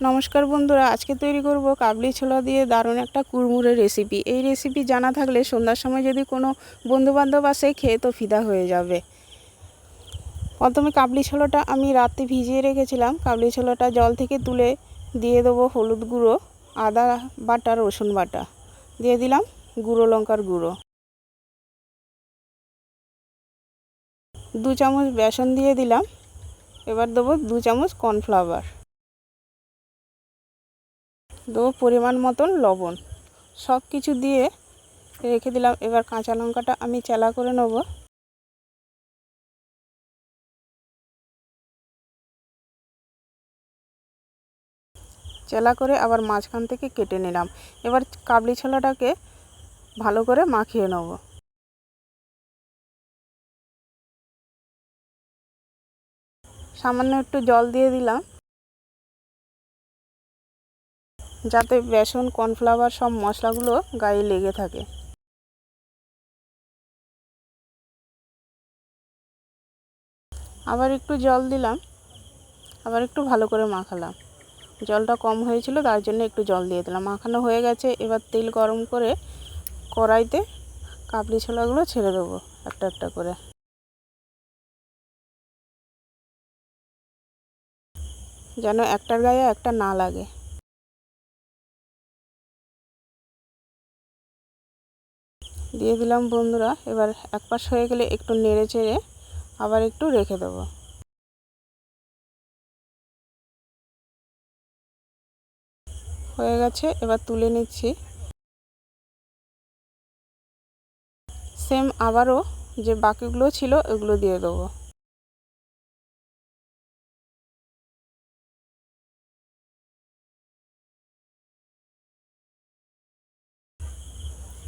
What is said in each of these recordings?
নমস্কার বন্ধুরা, আজকে তৈরি করব কাবলি ছোলা দিয়ে দারুণ একটা কুড়মুড়ে রেসিপি এই রেসিপি জানা থাকলে সন্ধ্যার সময় যদি কোনো বন্ধুবান্ধব আসে, খেয়ে তো ফিদা হয়ে যাবে। প্রথমে কাবলি ছোলাটা আমি রাতে ভিজিয়ে রেখেছিলাম। কাবলি ছোলাটা জল থেকে তুলে দিয়ে দেবো হলুদ গুঁড়ো, আদা বাটা, রসুন বাটা। দিয়ে দিলাম গুঁড়ো, লঙ্কার গুঁড়ো। দু চামচ বেসন দিয়ে দিলাম। এবার দেবো দু চামচ কর্নফ্লাওয়ার। দেবো পরিমাণ মতন লবণ। সব কিছু দিয়ে রেখে দিলাম। এবার কাঁচা লঙ্কাটা আমি চেলা করে নেব। চেলা করে আবার মাঝখান থেকে কেটে নিলাম। এবার কাবলি ছোলাটাকে ভালো করে মাখিয়ে নেব। সামান্য একটু জল দিয়ে দিলাম। যাতে বেসন, কর্নফ্লাওয়ার সব মশলাগুলো গায়ে লেগে থাকে। আবার একটু জল দিলাম। আবার একটু ভালো করে মাখালাম। জলটা কম হয়েছিল, তার জন্য একটু জল দিয়ে দিলাম। মাখানো হয়ে গেছে, এবার তেল গরম করে কড়াইতে কাবলি ছোলাগুলো ছেড়ে দেবো একটা একটা করে। যেন একটার গায়ে একটা না লাগে। দিয়ে দিলাম বন্ধুরা। এবার এক পাশ হয়ে গেলে একটু নেড়ে চেড়ে আবার একটু রেখে দেবো। হয়ে গেছে, এবার তুলে নিচ্ছি। সেম আবারও যে বাকিগুলো ছিল ওগুলো দিয়ে দেবো।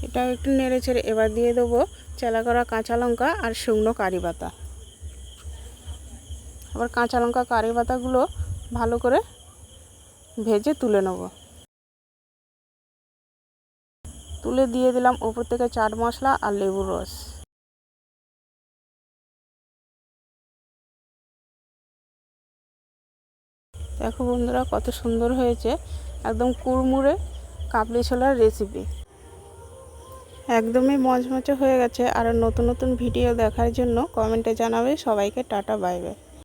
এটা একটু নেড়ে ছেড়ে এবার দিয়ে দেবো চেলা করা কাঁচা লঙ্কা আর শুকনো কারি পাতা। আবার কাঁচা লঙ্কা কারি পাতাগুলো ভালো করে ভেজে তুলে নেব। তুলে দিয়ে দিলাম ওপর থেকে চাট মশলা আর লেবুর রস। দেখো বন্ধুরা কত সুন্দর হয়েছে, একদম কুড়মুড়ে কাবলি ছোলার রেসিপি একদমই মচমচে হয়ে গেছে। আর নতুন নতুন ভিডিও দেখার জন্য কমেন্টে জানাবে। সবাইকে টাটা, বাই বাই।